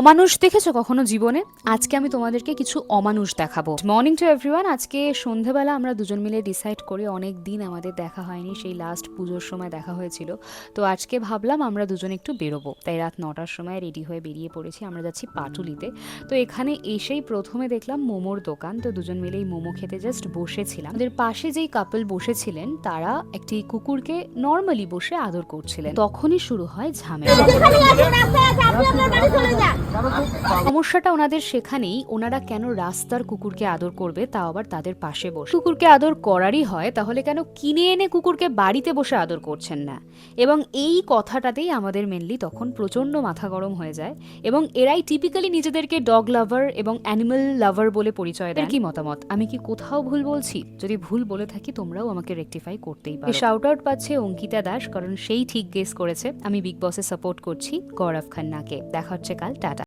অমানুষ দেখেছ কখনো জীবনে? আজকে আমি তোমাদেরকে কিছু অমানুষ দেখাবো। মর্নিং টু এভরিওয়ান আজকে সন্ধেবেলা আমরা দুজন মিলে ডিসাইড করে অনেক দিন আমাদের দেখা হয়নি, সেই লাস্ট পুজোর সময় দেখা হয়েছিল। তো আজকে ভাবলাম আমরা দুজন একটু বেরোবো। তাই রাত নটার সময় রেডি হয়ে বেরিয়ে পড়েছি, আমরা যাচ্ছি পাটুলিতে। তো এখানে এসেই প্রথমে দেখলাম মোমোর দোকান। তো দুজন মিলে এই মোমো খেতে জাস্ট বসেছিলাম। ওদের পাশে যেই কাপল বসেছিলেন, তারা একটি কুকুরকে নর্মালি বসে আদর করছিলেন। তখনই শুরু হয় ঝামেলা। সমস্যাটা ওনাদের সেখানেই, ওনারা কেন রাস্তার কুকুরকে আদর করবে, তাও আবার তাদের পাশে বসে। কুকুরকে আদর করারই হয়, তাহলে কেন কিনে এনে কুকুরকে বাড়িতে বসে আদর করছেন না? এবং এই কথাটাতেই আমাদের মেনলি তখন প্রচণ্ড মাথা গরম হয়ে যায়, এবং এরাই টিপিক্যালি নিজেদেরকে ডগ লাভার এবং অ্যানিমাল লাভার বলে পরিচয় দেয় কি মতামত? আমি কি কোথাও ভুল বলছি? যদি ভুল বলে থাকি, তোমরাও আমাকে রেকটিফাই করতেই পারো। শাউট আউট পাচ্ছে অঙ্কিতা দাস, কারণ সেই ঠিক গেস করেছে। আমি বিগ বসে সাপোর্ট করছি গৌরব খান্নাকে। দেখা হচ্ছে কাল, টাটা।